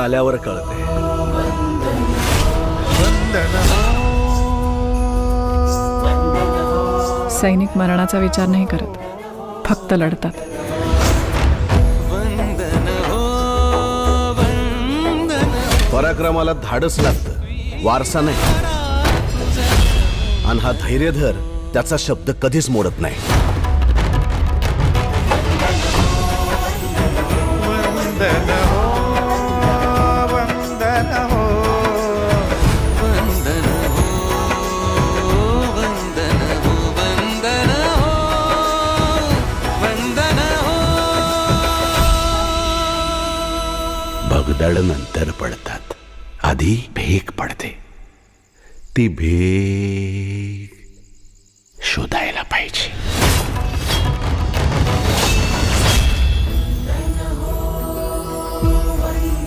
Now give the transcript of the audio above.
आल्यावर कळते. सैनिक मरणाचा विचार नाही करत. फक्त लढतात. पराक्रमाला धाडस लागतं. वारसा नाही. आणि हा धैर्यधर त्याचा शब्द कधीच मोडत नाही. भगदड नंतर पडतात. आधी भेक पडते. ती भेक शोधायला पाहिजे.